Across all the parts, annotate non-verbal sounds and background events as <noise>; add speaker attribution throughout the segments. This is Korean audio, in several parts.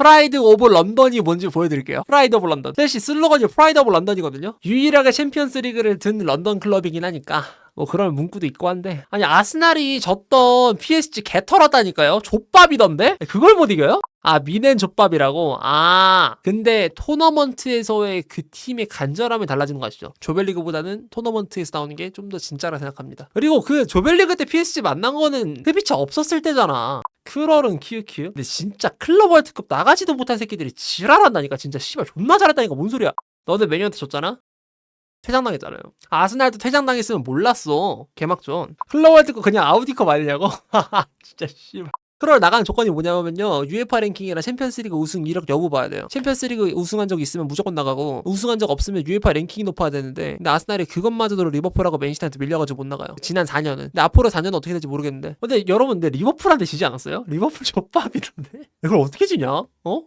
Speaker 1: 프라이드 오브 런던이 뭔지 보여드릴게요. 프라이드 오브 런던. 첼시 슬로건이 프라이드 오브 런던이거든요. 유일하게 챔피언스 리그를 든 런던 클럽이긴 하니까. 뭐 그런 문구도 있고 한데 아니 아스날이 졌던 PSG 개 털었다니까요 족밥이던데 그걸 못 이겨요? 아 미넨 족밥이라고 아 근데 토너먼트에서의 그 팀의 간절함이 달라지는 거 아시죠 조별리그보다는 토너먼트에서 나오는 게 좀 더 진짜라 생각합니다 그리고 그 조별리그 때 PSG 만난 거는 흡이차 없었을 때잖아 크럴은 키우키우 근데 진짜 클럽 월드컵 나가지도 못한 새끼들이 지랄한다니까 진짜 씨발 존나 잘했다니까 뭔 소리야 너네 매니한테 졌잖아 퇴장당했잖아요. 아스날도 퇴장당했으면 몰랐어. 개막전. 클럽 월드컵 그냥 아우디컵 아니냐고? <laughs> 진짜 씨발. 크롤 나가는 조건이 뭐냐면요. UEFA 랭킹이랑 챔피언스리그 우승 이력 여부 봐야 돼요. 챔피언스리그 우승한 적 있으면 무조건 나가고 우승한 적 없으면 UEFA 랭킹이 높아야 되는데 근데 아스날이 그것마저도 리버풀하고 맨시티한테 밀려가지고 못 나가요. 지난 4년은. 근데 앞으로 4년은 어떻게 될지 모르겠는데. 근데 여러분 근데 리버풀한테 지지 않았어요? 리버풀 <laughs> 족밥이던데. 이걸 어떻게 지냐? 어?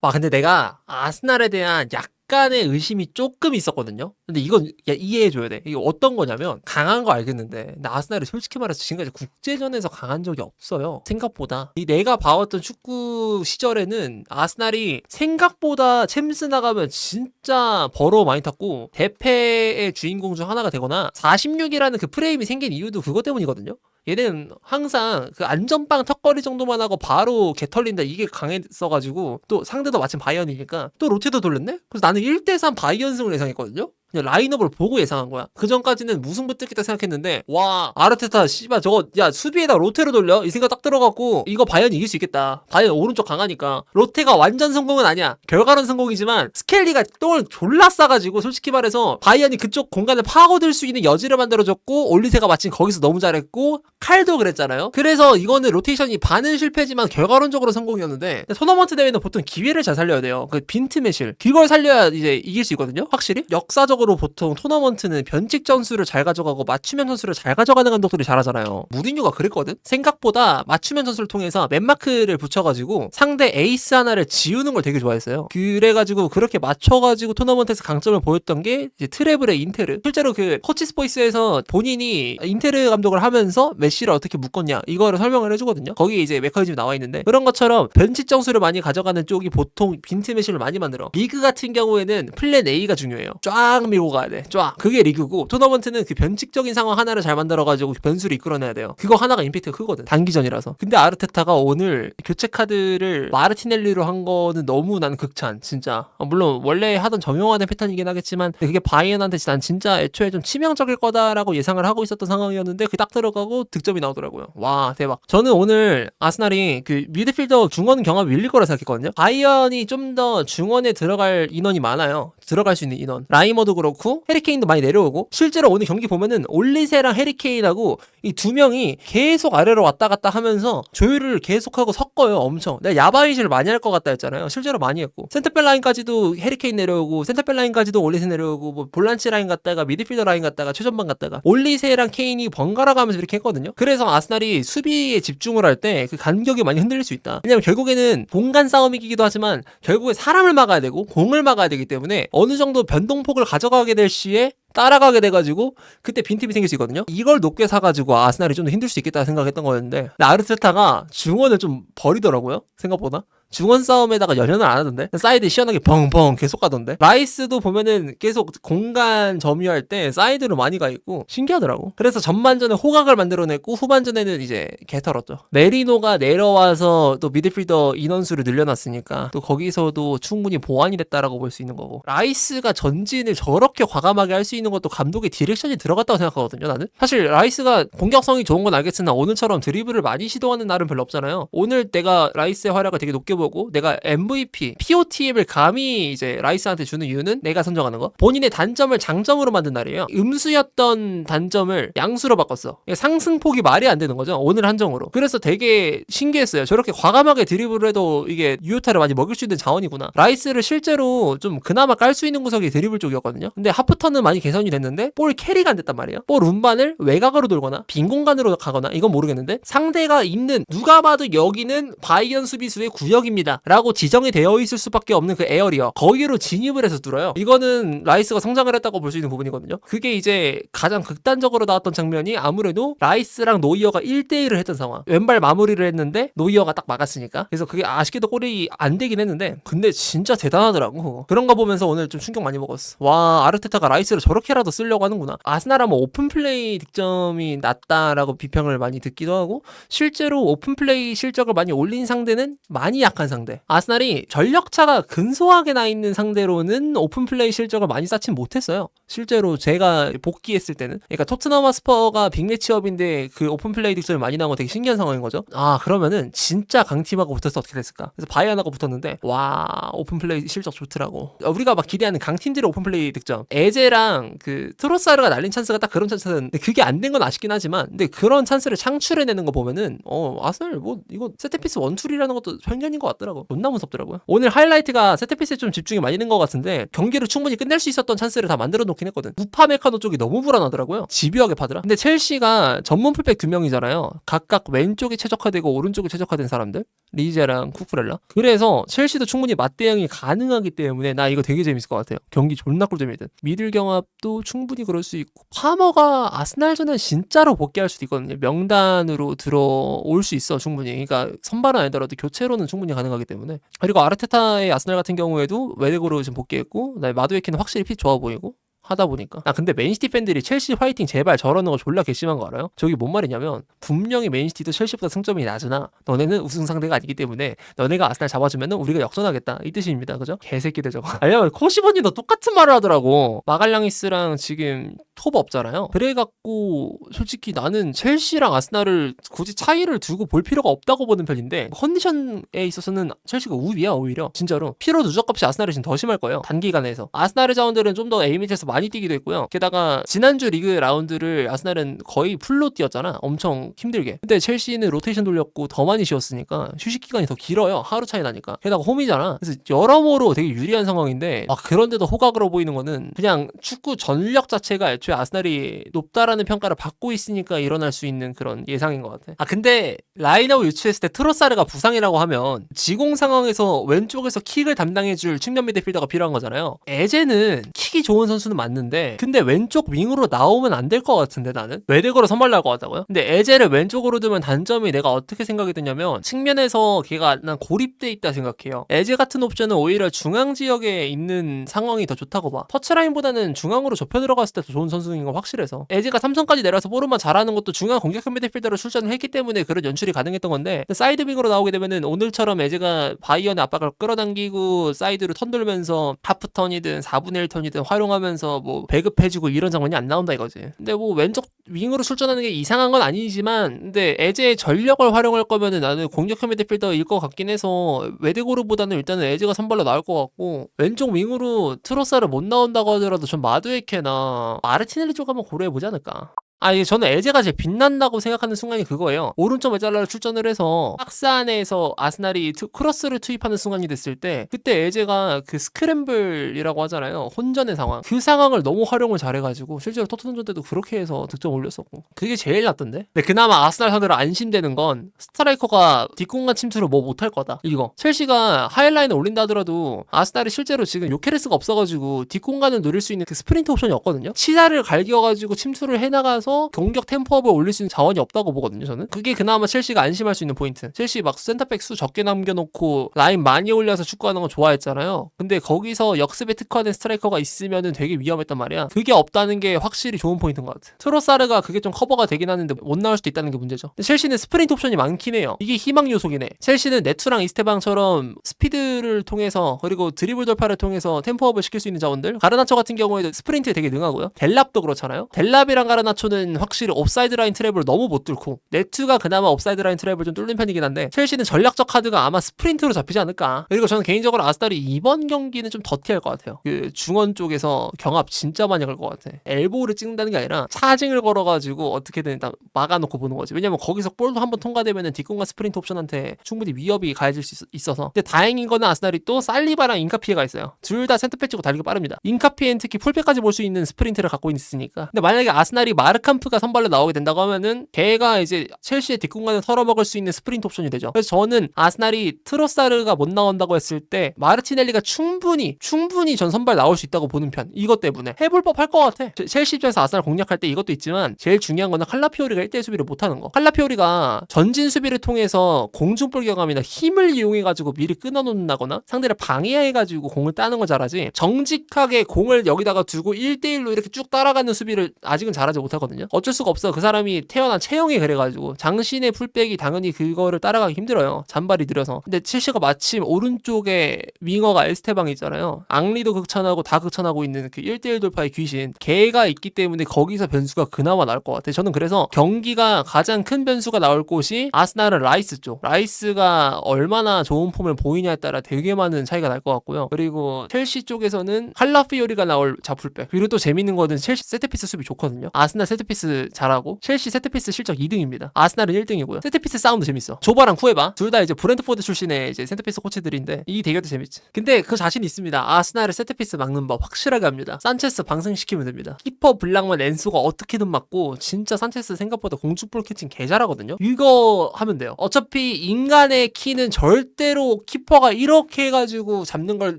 Speaker 1: 와 근데 내가 아스날에 대한 약 간의 의심이 조금 있었거든요. 근데 이건 야, 이해해줘야 돼. 이게 어떤 거냐면 강한 거 알겠는데 근데 아스날이 솔직히 말해서 지금까지 국제전에서 강한 적이 없어요. 생각보다 이 내가 봐왔던 축구 시절에는 아스날이 생각보다 챔스 나가면 진짜 버러워 많이 탔고 대패의 주인공 중 하나가 되거나 46이라는 그 프레임이 생긴 이유도 그것 때문이거든요. 얘는 항상 그 안전빵 턱걸이 정도만 하고 바로 개 털린다 이게 강했어가지고 또 상대도 마침 바이언이니까 또 로테도 돌렸네? 그래서 나는 1대3 바이언 승을 예상했거든요? 그냥 라인업을 보고 예상한 거야. 그 전까지는 무승부 뜯겠다 생각했는데 와 아르테타 씨발 저거 야 수비에다 로테로 돌려 이 생각 딱 들어갖고 이거 바이언 이길 수 있겠다. 바이언 오른쪽 강하니까 로테가 완전 성공은 아니야. 결과론 성공이지만 스켈리가 똥을 졸라 싸가지고 솔직히 말해서 바이언이 그쪽 공간을 파고들 수 있는 여지를 만들어줬고 올리세가 마침 거기서 너무 잘했고 칼도 그랬잖아요. 그래서 이거는 로테이션이 반은 실패지만 결과론적으로 성공이었는데 토너먼트 대회는 보통 기회를 잘 살려야 돼요. 그 빈틈의 실 그걸 살려야 이제 이길 수 있거든요. 확실히 역사적으로 보통 토너먼트는 변칙 전술을 잘 가져가고 맞춤형 전술을 잘 가져가는 감독들이 잘하잖아요. 무리뉴가 그랬거든. 생각보다 맞춤형 전술을 통해서 맨마크를 붙여가지고 상대 에이스 하나를 지우는 걸 되게 좋아했어요. 그래가지고 그렇게 맞춰가지고 토너먼트에서 강점을 보였던 게 트래블의 인테르. 실제로 그 코치 스포이스에서 본인이 인테르 감독을 하면서 메시를 어떻게 묶었냐 이거를 설명을 해주거든요. 거기 이제 메커니즘이 나와 있는데 그런 것처럼 변칙 정수를 많이 가져가는 쪽이 보통 빈틈의 실을 많이 만들어. 리그 같은 경우에는 플랜 A가 중요해요. 쫙 밀고 가야 돼. 쫙. 그게 리그고 토너먼트는 그 변칙적인 상황 하나를 잘 만들어가지고 그 변수를 이끌어내야 돼요. 그거 하나가 임팩트가 크거든. 단기전이라서. 근데 아르테타가 오늘 교체 카드를 마르티넬리로 한 거는 너무 난 극찬. 진짜. 아, 물론 원래 하던 정형화된 패턴이긴 하겠지만 그게 바이언한테 난 진짜 애초에 좀 치명적일 거다라고 예상을 하고 있었던 상황이었는데 그 딱 들어가고 득점이 나오더라고요. 와 대박. 저는 오늘 아스날이 그 미드필더 중원 경합 밀릴 거라 생각했거든요. 바이언이 좀 더 중원에 들어갈 인원이 많아요. 들어갈 수 있는 인원. 라이머도 그렇고 해리케인도 많이 내려오고 실제로 오늘 경기 보면은 올리세랑 해리케인하고 이 두 명이 계속 아래로 왔다 갔다 하면서 조율을 계속하고 섞어요. 엄청. 내가 야바이질 많이 할 것 같다 했잖아요. 실제로 많이 했고 센터백 라인까지도 해리케인 내려오고 센터백 라인까지도 올리세 내려오고 뭐 볼란치 라인 갔다가 미드필더 라인 갔다가 최전방 갔다가 올리세랑 케인이 번갈아 가면서 이렇게 했거든요. 그래서 아스날이 수비에 집중을 할 때 그 간격이 많이 흔들릴 수 있다. 왜냐면 결국에는 공간 싸움이기도 하지만 결국에 사람을 막아야 되고 공을 막아야 되기 때문에 어느 정도 변동폭을 가져 가게 될 시에 따라가게 돼가지고 그때 빈틈이 생길 수 있거든요. 이걸 높게 사가지고 아스날이 좀 더 힘들 수 있겠다 생각했던 거였는데 아르테타가 중원을 좀 버리더라고요. 생각보다. 중원 싸움에다가 연연을 안 하던데? 사이드 시원하게 벙벙 계속 가던데? 라이스도 보면은 계속 공간 점유할 때 사이드로 많이 가 있고 신기하더라고. 그래서 전반전에 호각을 만들어냈고 후반전에는 이제 개털었죠. 메리노가 내려와서 또 미드필더 인원수를 늘려놨으니까 또 거기서도 충분히 보완이 됐다라고 볼 수 있는 거고. 라이스가 전진을 저렇게 과감하게 할 수 있는 것도 감독의 디렉션이 들어갔다고 생각하거든요 나는. 사실 라이스가 공격성이 좋은 건 알겠으나 오늘처럼 드리블을 많이 시도하는 날은 별로 없잖아요. 오늘 내가 라이스의 활약을 되게 높게 보고 내가 MVP, POTM을 감히 이제 라이스한테 주는 이유는 내가 선정하는 거. 본인의 단점을 장점으로 만든 날이에요. 음수였던 단점을 양수로 바꿨어. 이게 상승폭이 말이 안 되는 거죠. 오늘 한정으로. 그래서 되게 신기했어요. 저렇게 과감하게 드리블을 해도 이게 유효타를 많이 먹일 수 있는 자원이구나. 라이스를 실제로 좀 그나마 깔 수 있는 구석이 드리블 쪽이었거든요. 근데 하프턴은 많이 개선이 됐는데 볼 캐리가 안 됐단 말이에요. 볼 운반을 외곽으로 돌거나 빈 공간으로 가거나 이건 모르겠는데 상대가 있는 누가 봐도 여기는 바이언 수비수의 구역입니다. 에어리입니다. 라고 지정이 되어 있을 수밖에 없는 그 에어리어. 거기로 진입을 해서 뚫어요. 이거는 라이스가 성장을 했다고 볼 수 있는 부분이거든요. 그게 이제 가장 극단적으로 나왔던 장면이 아무래도 라이스랑 노이어가 1대1을 했던 상황. 왼발 마무리를 했는데 노이어가 딱 막았으니까. 그래서 그게 아쉽게도 골이 안 되긴 했는데 근데 진짜 대단하더라고. 그런 거 보면서 오늘 좀 충격 많이 먹었어. 와 아르테타가 라이스를 저렇게라도 쓰려고 하는구나. 아스날 하면 오픈 플레이 득점이 낮다라고 비평을 많이 듣기도 하고 실제로 오픈 플레이 실적을 많이 올린 상대는 많이 약한 상대. 아스날이 전력차가 근소하게 나 있는 상대로는 오픈 플레이 실적을 많이 쌓진 못했어요. 실제로 제가 복귀했을 때는 그러니까 토트넘 스퍼가 빅매치업인데 그 오픈 플레이 득점이 많이 나온 거 되게 신기한 상황인 거죠. 아 그러면은 진짜 강팀하고 붙어서 어떻게 됐을까? 그래서 바이안하고 붙었는데 와 오픈 플레이 실적 좋더라고. 우리가 막 기대하는 강팀들의 오픈 플레이 득점 에제랑 그 트로사르가 날린 찬스가 딱 그런 찬스는 그게 안 된 건 아쉽긴 하지만 근데 그런 찬스를 창출해내는 거 보면은 어 아스날 뭐 이거 세트피스 원툴이라는 것도 편견인 것 같더라고. 존나 무섭더라고요. 오늘 하이라이트가 세트피스에 좀 집중이 많이 된 것 같은데 경기를 충분히 끝낼 수 있었던 찬스를 다 만들어 놓긴 했거든. 우파 메카노 쪽이 너무 불안하더라고요. 집요하게 파더라. 근데 첼시가 전문 풀백 두 명이잖아요. 각각 왼쪽에 최적화되고 오른쪽에 최적화된 사람들. 리제랑 쿠쿠렐라. 그래서 첼시도 충분히 맞대응이 가능하기 때문에 나 이거 되게 재밌을 것 같아요. 경기 존나 꿀잼이든. 미들 경합도 충분히 그럴 수 있고 파머가 아스날전에 진짜로 복귀할 수도 있거든요. 명단으로 들어올 수 있어 충분히. 그러니까 선발은 아니더라도 교체로는 충분히 가능하기 때문에. 그리고 아르테타의 아스날 같은 경우에도 외대고로 지금 복귀했고 마두에키는 확실히 핏 좋아 보이고 하다 보니까. 아 근데 맨시티 팬들이 첼시 화이팅 제발 저러는 거 졸라 괘씸한 거 알아요? 저기 뭔 말이냐면 분명히 맨시티도 첼시보다 승점이 낮으나 너네는 우승 상대가 아니기 때문에 너네가 아스날 잡아주면은 우리가 역전하겠다. 이 뜻입니다. 그죠? 개새끼들 저거. <laughs> 아니면 코시본이도 똑같은 말을 하더라고. 마갈랑이스랑 지금 톱 없잖아요. 그래갖고 솔직히 나는 첼시랑 아스날을 굳이 차이를 두고 볼 필요가 없다고 보는 편인데 컨디션에 있어서는 첼시가 우위야 오히려. 진짜로. 피로 누적 없이 아스날이 지금 더 심할 거예요. 단기간에서. 아스날의 자원들은 좀더 밑에서 많이 뛰기도 했고요. 게다가 지난주 리그 라운드를 아스날은 거의 풀로 뛰었잖아. 엄청 힘들게. 근데 첼시는 로테이션 돌렸고 더 많이 쉬었으니까 휴식 기간이 더 길어요. 하루 차이 나니까. 게다가 홈이잖아. 그래서 여러모로 되게 유리한 상황인데 아 그런데도 호각으로 보이는 거는 그냥 축구 전력 자체가 애초에 아스날이 높다라는 평가를 받고 있으니까 일어날 수 있는 그런 예상인 것 같아. 아 근데 라인아웃 유치했을 때 트로사르가 부상이라고 하면 지공 상황에서 왼쪽에서 킥을 담당해줄 측면 미드필더가 필요한 거잖아요. 에제는 킥이 좋은 선수는 맞는데 근데 왼쪽 윙으로 나오면 안 될 것 같은데 나는? 외대거로 선발 나올 것 같다고요? 근데 에제를 왼쪽으로 두면 단점이 내가 어떻게 생각이 드냐면 측면에서 걔가 난 고립돼 있다 생각해요. 에제 같은 옵션은 오히려 중앙 지역에 있는 상황이 더 좋다고 봐. 터치라인보다는 중앙으로 좁혀 들어갔을 때 더 좋은 선수인 건 확실해서. 에제가 삼성까지 내려서 보르만 잘하는 것도 중앙 공격형 미드필더로 출전을 했기 때문에 그런 연출이 가능했던 건데 사이드 윙으로 나오게 되면은 오늘처럼 에제가 바이언의 압박을 끌어당기고 사이드로 턴 돌면서 하프 턴이든 4분의 1 턴이든 활용하면서 뭐 배급해주고 이런 장면이 안 나온다 이거지. 근데 뭐 왼쪽 윙으로 출전하는 게 이상한 건 아니지만 근데 에제의 전력을 활용할 거면은 나는 공격형 미드필더일 것 같긴 해서 외대고르보다는 일단은 에제가 선발로 나올 것 같고 왼쪽 윙으로 트로사를 못 나온다고 하더라도 전 마두에케나 마르티넬리 쪽 한번 고려해보지 않을까. 아, 이게 저는 에제가 제일 빛난다고 생각하는 순간이 그거예요. 오른쪽 메잘라를 출전을 해서 박스 안에서 아스날이 투- 크로스를 투입하는 순간이 됐을 때 그때 에제가 그 스크램블이라고 하잖아요. 혼전의 상황. 그 상황을 너무 활용을 잘해가지고 실제로 토트넘전 때도 그렇게 해서 득점 올렸었고 그게 제일 낫던데. 근데 그나마 아스날 상대로 안심되는 건 스트라이커가 뒷공간 침투를 뭐 못할 거다. 이거 첼시가 하이라인을 올린다 하더라도 아스날이 실제로 지금 요케레스가 없어가지고 뒷공간을 노릴 수 있는 그 스프린트 옵션이 없거든요. 치사를 갈겨가지고 침투를 해나가 서 공격 템포업을 올릴 수 있는 자원이 없다고 보거든요. 저는 그게 그나마 첼시가 안심할 수 있는 포인트. 첼시 막 센터백 수 적게 남겨놓고 라인 많이 올려서 축구하는 거 좋아했잖아요. 근데 거기서 역습에 특화된 스트라이커가 있으면은 되게 위험했단 말이야. 그게 없다는 게 확실히 좋은 포인트인 것 같아. 트로사르가 그게 좀 커버가 되긴 하는데 못 나올 수도 있다는 게 문제죠. 첼시는 스프린트 옵션이 많긴 해요. 이게 희망 요소긴 해. 첼시는 네투랑 이스테방처럼 스피드를 통해서 그리고 드리블 돌파를 통해서 템포업을 시킬 수 있는 자원들. 가르나초 같은 경우에도 스프린트에 되게 능하고요. 델랍도 그렇잖아요. 델랍이랑 가르나초는 확실히 옵사이드 라인 트랩을 너무 못 뚫고 네투가 그나마 옵사이드 라인 트랩을 좀 뚫는 편이긴 한데 첼시는 전략적 카드가 아마 스프린트로 잡히지 않을까. 그리고 저는 개인적으로 아스날이 이번 경기는 좀 더티할 것 같아요. 그 중원 쪽에서 경합 진짜 많이 갈 것 같아. 엘보를 찍는다는 게 아니라 차징을 걸어가지고 어떻게든 일단 막아놓고 보는 거지. 왜냐면 거기서 볼도 한번 통과되면은 뒷공간 스프린트 옵션한테 충분히 위협이 가해질 수 있, 어서 근데 다행인 거는 아스날이 또 살리바랑 인카피에가 있어요. 둘 다 센터백 치고 달리기 빠릅니다. 인카피엔 특히 풀백까지 볼 수 있는 스프린트를 갖고 있으니까. 근데 만약에 아스날이 마르 베르캄프가 선발로 나오게 된다고 하면은 걔가 이제 첼시의 뒷공간을 털어먹을 수 있는 스프린트 옵션이 되죠. 그래서 저는 아스날이 트로사르가 못 나온다고 했을 때 마르티넬리가 충분히 충분히 전 선발 나올 수 있다고 보는 편. 이것 때문에 해볼 법할 것 같아. 체- 첼시 입장에서 아스날 공략할 때 이것도 있지만 제일 중요한 거는 칼라피오리가 1대1 수비를 못하는 거. 칼라피오리가 전진 수비를 통해서 공중볼 경험이나 힘을 이용해 가지고 미리 끊어놓는다거나 상대를 방해해 가지고 공을 따는 걸 잘하지 정직하게 공을 여기다가 두고 1대1로 이렇게 쭉 따라가는 수비를 아직은 잘하지 못하거든요. 어쩔 수가 없어. 그 사람이 태어난 체형이 그래가지고 장신의 풀백이 당연히 그거를 따라가기 힘들어요. 잔발이 느려서. 근데 첼시가 마침 오른쪽에 윙어가 에스테방이 있잖아요. 앙리도 극찬하고 다 극찬하고 있는 그 1대1 돌파의 귀신. 걔가 있기 때문에 거기서 변수가 그나마 나올 것 같아요. 저는 그래서 경기가 가장 큰 변수가 나올 곳이 아스날은 라이스 쪽. 라이스가 얼마나 좋은 폼을 보이냐에 따라 되게 많은 차이가 날 것 같고요. 그리고 첼시 쪽에서는 칼라피오리가 나올 자풀백. 그리고 또 재밌는 거는 첼시 세트피스 수비 좋거든요. 아스날 세트 피스 잘하고 첼시 세트피스 실적 2등입니다. 아스날은 1등이고요. 세트피스 싸움도 재밌어. 조바랑 쿠에바 둘 다 이제 브랜트포드 출신의 이제 세트피스 코치들인데 이 대결도 재밌지. 근데 그 자신 있습니다. 아스날의 세트피스 막는 법 확실하게 합니다. 산체스 방생시키면 됩니다. 키퍼 블랑만 엔소가 어떻게든 막고 진짜 산체스 생각보다 공중볼 캐칭 개 잘하거든요. 이거 하면 돼요. 어차피 인간의 키는 절대로 키퍼가 이렇게 해가지고 잡는 걸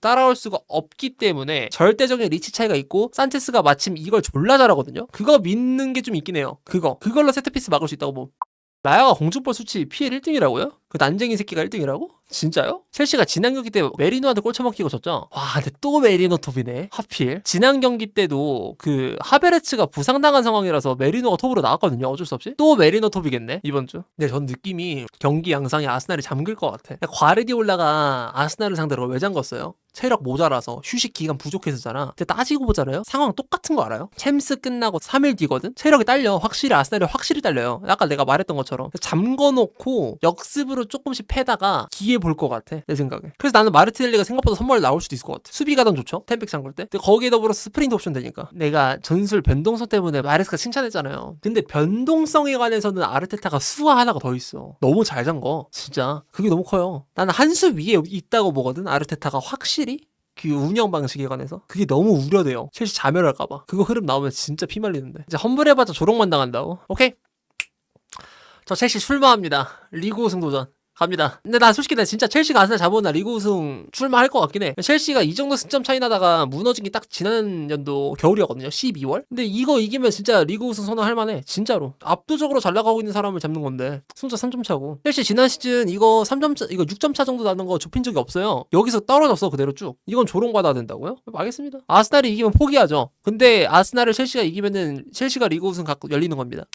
Speaker 1: 따라올 수가 없기 때문에 절대적인 리치 차이가 있고 산체스가 마침 이걸 졸라 잘하거든요. 그거 믿는 게 좀 있긴 해요. 그거 그걸로 세트피스 막을 수 있다고 뭐. 라야가 공중볼 수치 PL 1등이라고요? 그 난쟁이 새끼가 1등이라고? 진짜요? 첼시가 지난 경기 때 메리노한테 골 처먹히고 졌죠? 와 근데 또 메리노 톱이네 하필 지난 경기 때도 그 하베르츠가 부상당한 상황이라서 메리노가 톱으로 나왔거든요 어쩔 수 없이 또 메리노 톱이겠네 이번 주 근데 전 느낌이 경기 양상에 아스날이 잠글 것 같아 과르디올라가 아스날을 상대로 왜 잠궜어요? 체력 모자라서 휴식 기간 부족해서잖아. 근데 따지고 보잖아요. 상황 똑같은 거 알아요? 챔스 끝나고 3일 뒤거든. 체력이 딸려. 확실히 아스날이 확실히 딸려요. 아까 내가 말했던 것처럼 잠궈 놓고 역습으로 조금씩 패다가 기회 볼 것 같아. 내 생각에. 그래서 나는 마르티넬리가 생각보다 선발 나올 수도 있을 것 같아. 수비 가던 좋죠. 템백 잠글 때. 근데 거기에 더불어서 스프린트 옵션 되니까. 내가 전술 변동성 때문에 마레스가 칭찬했잖아요. 근데 변동성에 관해서는 아르테타가 수화 하나가 더 있어. 너무 잘 잠궈. 진짜. 그게 너무 커요. 나는 한 수 위에 있다고 보거든. 아르테타가 확실히. 그 운영 방식에 관해서 그게 너무 우려돼요. 첼시 자멸할까봐. 그거 흐름 나오면 진짜 피 말리는데. 이제 험불해봤자 조롱만 당한다고. 오케이. 저 첼시 출마합니다. 리그 우승 도전. 갑니다. 근데 나 솔직히 나 진짜 첼시가 아스날 잡으면 나 리그 우승 출마할 것 같긴 해. 첼시가 이 정도 승점 차이 나다가 무너진 게 딱 지난 연도 겨울이었거든요. 12월. 근데 이거 이기면 진짜 리그 우승 선언할 만해. 진짜로. 압도적으로 잘 나가고 있는 사람을 잡는 건데. 승차 3점 차고. 첼시 지난 시즌 이거 3점 차, 이거 6점 차 정도 나는 거 좁힌 적이 없어요. 여기서 떨어졌어 그대로 쭉. 이건 조롱받아야 된다고요? 알겠습니다. 아스날이 이기면 포기하죠. 근데 아스날을 첼시가 이기면은 첼시가 리그 우승 갖고 열리는 겁니다.